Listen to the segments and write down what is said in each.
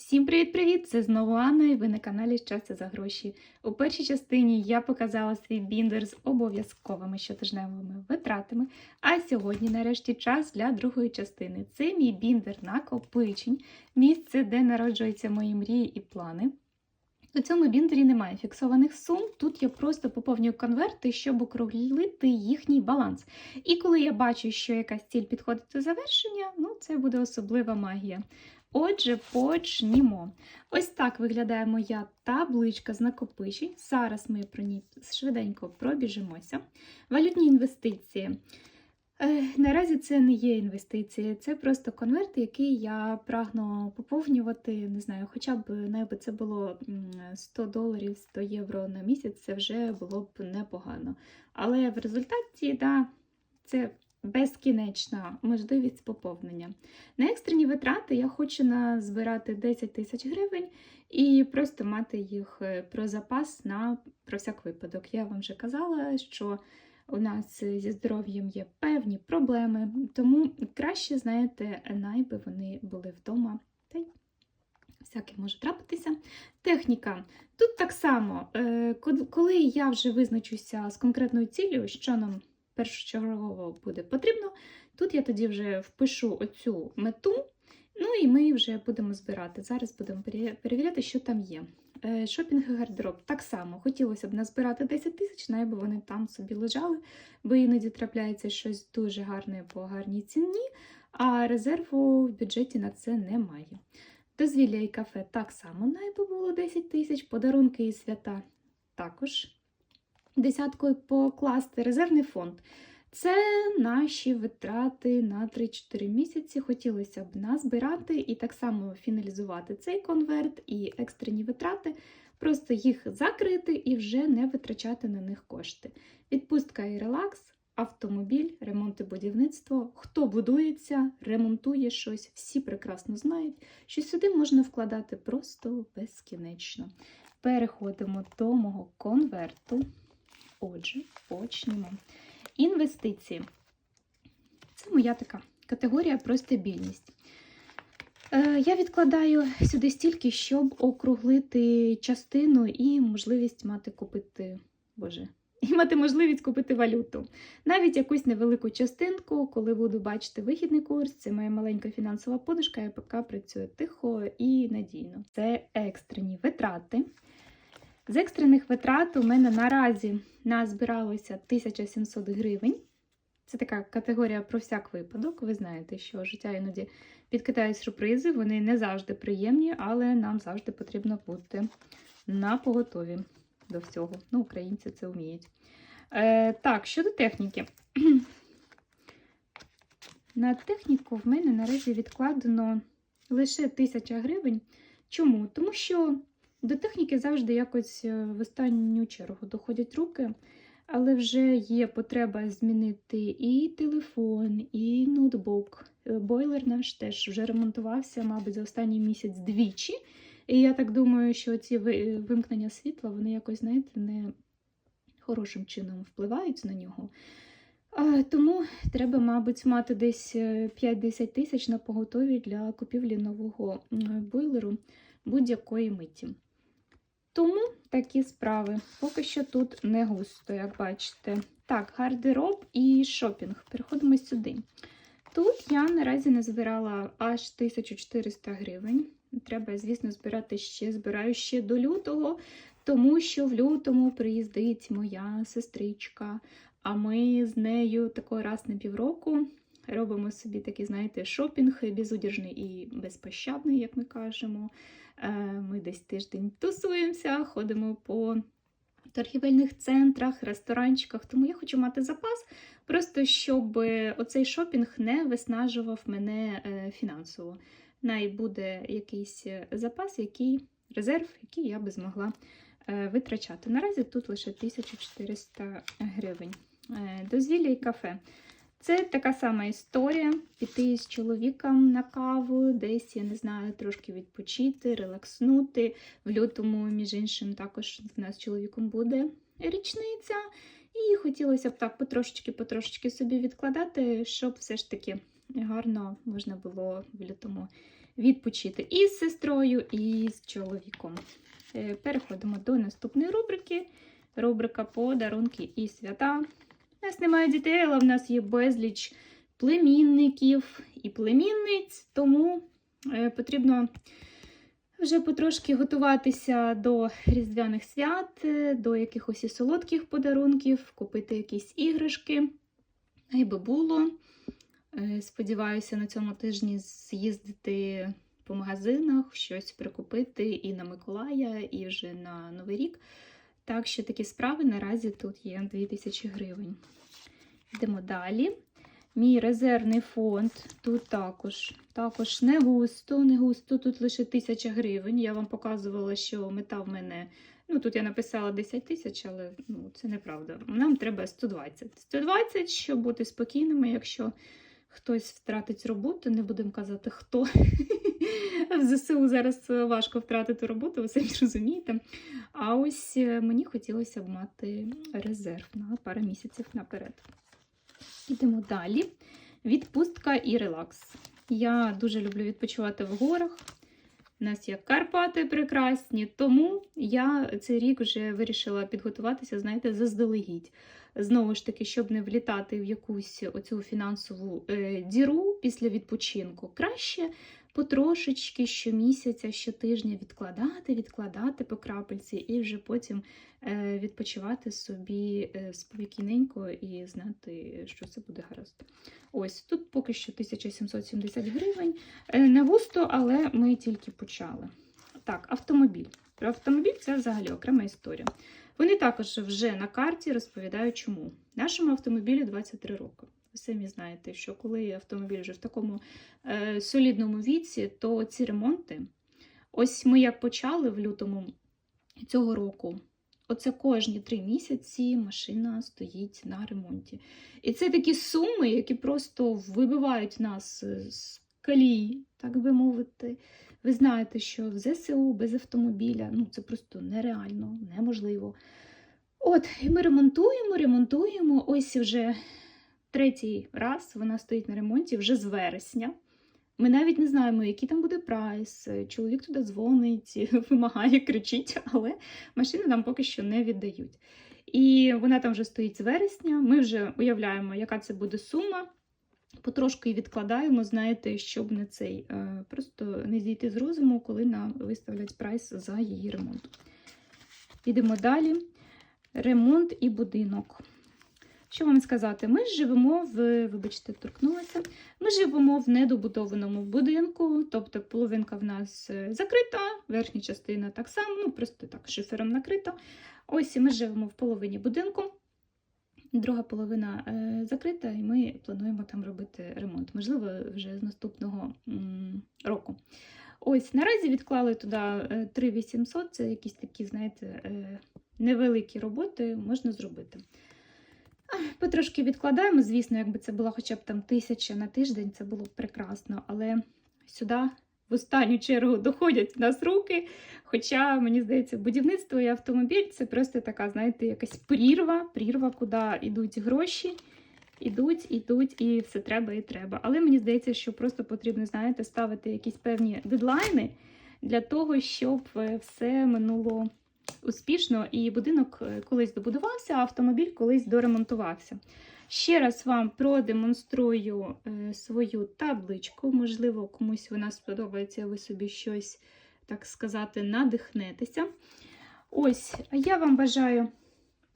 Всім привіт-привіт! Це знову Анна, і ви на каналі Щастя за гроші. У першій частині я показала свій біндер з обов'язковими щотижневими витратами. А сьогодні, нарешті, час для другої частини. Це мій біндер накопичень, місце, де народжуються мої мрії і плани. У цьому біндері немає фіксованих сум. Тут я просто поповнюю конверти, щоб округлити їхній баланс. І коли я бачу, що якась ціль підходить до завершення, ну це буде особлива магія. Отже, почнімо. Ось так виглядає моя табличка з накопичень. Зараз ми про ній швиденько пробіжимося. Валютні інвестиції. Е, Наразі це не є інвестиції, це просто конверт, який я прагну поповнювати. Не знаю, хоча б навіть це було 100 доларів, 100 євро на місяць, це вже було б непогано. Але в результаті, да, це безкінечна можливість поповнення. На екстрені витрати я хочу назбирати 10 тисяч гривень і просто мати їх е, про запас на про всяк випадок. Я вам вже казала, що у нас зі здоров'ям є певні проблеми, тому краще, знаєте, найби вони були вдома. Та й всяке може трапитися. Техніка. Тут так само, е, коли я вже визначуся з конкретною цілею, що нам першочергово буде потрібно, тут я тоді вже впишу оцю мету, ну і ми вже будемо збирати. Зараз будемо перевіряти, що там є. Е, Шопінг і гардероб так само. Хотілося б назбирати 10 тисяч, найби вони там собі лежали, бо іноді трапляється щось дуже гарне по гарній ціні, а резерву в бюджеті на це немає. Дозвілля і кафе так само найби було 10 тисяч, подарунки і свята також десяткою покласти резервний фонд. Це наші витрати на 3-4 місяці. Хотілося б назбирати і так само фіналізувати цей конверт і екстрені витрати, просто їх закрити і вже не витрачати на них кошти. Відпустка і релакс, автомобіль, ремонт і будівництво. Хто будується, ремонтує щось, всі прекрасно знають, що сюди можна вкладати просто безкінечно. Переходимо до мого конверту. Отже, почнімо. Інвестиції. Це моя така категорія про стабільність. Е, я відкладаю сюди стільки, щоб округлити частину і можливість мати купити, боже, і мати можливість купити валюту. Навіть якусь невелику частинку, коли буду бачити вихідний курс, це моя маленька фінансова подушка, я поки працює тихо і надійно. Це екстрені витрати. З екстрених витрат у мене наразі назбиралося 1700 гривень. Це така категорія про всяк випадок. Ви знаєте, що життя іноді підкидає сюрпризи, вони не завжди приємні, але нам завжди потрібно бути на поготові до всього. Ну, українці це вміють. Е, так, щодо техніки. На техніку в мене наразі відкладено лише 1000 гривень. Чому? Тому що до техніки завжди якось е, в останню чергу доходять руки, але вже є потреба змінити і телефон, і ноутбук. Е, Бойлер наш теж вже ремонтувався, мабуть, за останній місяць двічі. І я так думаю, що ці вимкнення світла, вони якось, знаєте, не хорошим чином впливають на нього. Тому треба, мабуть, мати десь е, 5-10 тисяч на поготові для купівлі нового бойлеру будь-якої миті. Тому такі справи. Поки що тут не густо, як бачите. Так, гардероб і шопінг. Переходимо сюди. Тут я наразі назбирала аж 1400 гривень. Треба, звісно, збирати ще. Збираю ще до лютого, тому що в лютому приїздить моя сестричка. А ми з нею такий раз на півроку робимо собі такий, знаєте, шопінг безудержний і безпощадний, як ми кажемо. Е, Ми десь тиждень тусуємося, ходимо по торгівельних центрах, ресторанчиках. Тому я хочу мати запас, просто щоб оцей шопінг не виснажував мене е, фінансово. Най буде якийсь запас, який резерв, який я би змогла е, витрачати. Наразі тут лише 1400 гривень. Дозвілля і кафе. Це така сама історія: піти з чоловіком на каву, десь, я не знаю, трошки відпочити, релакснути. В лютому, між іншим, також в нас з чоловіком буде річниця. І хотілося б так потрошечки-потрошечки собі відкладати, щоб все ж таки гарно можна було в лютому відпочити і з сестрою, і з чоловіком. Е, Переходимо до наступної рубрики. Рубрика подарунки і свята. У нас немає дітей, але в нас є безліч племінників і племінниць, тому е, потрібно вже потрошки готуватися до різдвяних свят, е, до якихось і солодких подарунків, купити якісь іграшки. Би було. Е, Сподіваюся, на цьому тижні з'їздити по магазинах, щось прикупити і на Миколая, і вже на Новий рік. Так що такі справи наразі тут є 2000 гривень. Йдемо далі. Мій резервний фонд тут також. Також не густо, не густо, тут лише 1000 гривень. Я вам показувала, що мета в мене. Ну, тут я написала 10 тисяч, але ну, це неправда. Нам треба 120. 120, щоб бути спокійними, якщо хтось втратить роботу, не будемо казати хто. В ЗСУ зараз важко втратити роботу, ви самі розумієте. А ось е, мені хотілося б мати резерв на пару місяців наперед. Ідемо далі. Відпустка і релакс. Я дуже люблю відпочивати в горах. У нас є Карпати прекрасні, тому я цей рік вже вирішила підготуватися, знаєте, заздалегідь. Знову ж таки, щоб не влітати в якусь оцю фінансову е, діру після відпочинку. Краще потрошечки щомісяця, щотижня відкладати, відкладати по крапельці, і вже потім е, відпочивати собі е, спокійненько і знати, що це буде гаразд. Ось тут поки що 1770 гривень. Не густо, але ми тільки почали. Так, автомобіль. Про автомобіль це взагалі окрема історія. Вони також вже на карті розповідають, чому. Нашому автомобілю 23 роки. Ви самі знаєте, що коли автомобіль вже в такому е, солідному віці, то ці ремонти. Ось ми як почали в лютому цього року. Оце кожні три місяці машина стоїть на ремонті. І це такі суми, які просто вибивають нас з колії, так би мовити. Ви знаєте, що в ЗСУ без автомобіля ну це просто нереально, неможливо. От, і ми ремонтуємо, ремонтуємо. Ось вже третій раз вона стоїть на ремонті вже з вересня. Ми навіть не знаємо, який там буде прайс. Чоловік туди дзвонить, вимагає, кричить, але машини нам поки що не віддають. І вона там вже стоїть з вересня. Ми вже уявляємо, яка це буде сума. Потрошки відкладаємо, знаєте, щоб не цей, е, просто не зійти з розуму, коли нам виставлять прайс за її ремонт. Підемо далі. Ремонт і будинок. Що вам сказати? Ми живемо в, вибачте, торкнулася. Ми живемо в недобудованому будинку, тобто половинка в нас е, закрита, верхня частина так само, ну просто так, шифером накрита. Ось ми живемо в половині будинку. Друга половина е, закрита, і ми плануємо там робити ремонт, можливо, вже з наступного року. Ось наразі відклали туди е, 3800, це якісь такі, знаєте, е, невеликі роботи можна зробити. Потрошки відкладаємо, звісно, якби це була хоча б там тисяча на тиждень, це було б прекрасно, але сюди в останню чергу доходять в нас руки. Хоча, мені здається, будівництво і автомобіль це просто така, знаєте, якась прірва, прірва, куди йдуть гроші, ідуть, ідуть, і все треба і треба. Але мені здається, що просто потрібно, знаєте, ставити якісь певні дедлайни для того, щоб е, все минуло успішно, і будинок е, колись добудувався, а автомобіль колись доремонтувався. Ще раз вам продемонструю е, свою табличку. Можливо, комусь вона сподобається, ви собі щось, так сказати, надихнетеся. Ось, а я вам бажаю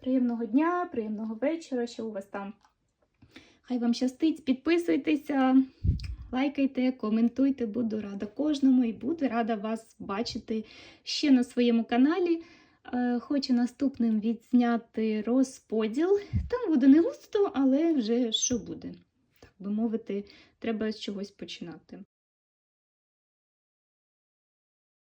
приємного дня, приємного вечора, що у вас там. Хай вам щастить, підписуйтеся, лайкайте, коментуйте, буду рада кожному і буду рада вас бачити ще на своєму каналі. Е, Хочу наступним відзняти розподіл. Там буде не густо, але вже що буде. Так би мовити, треба з чогось починати.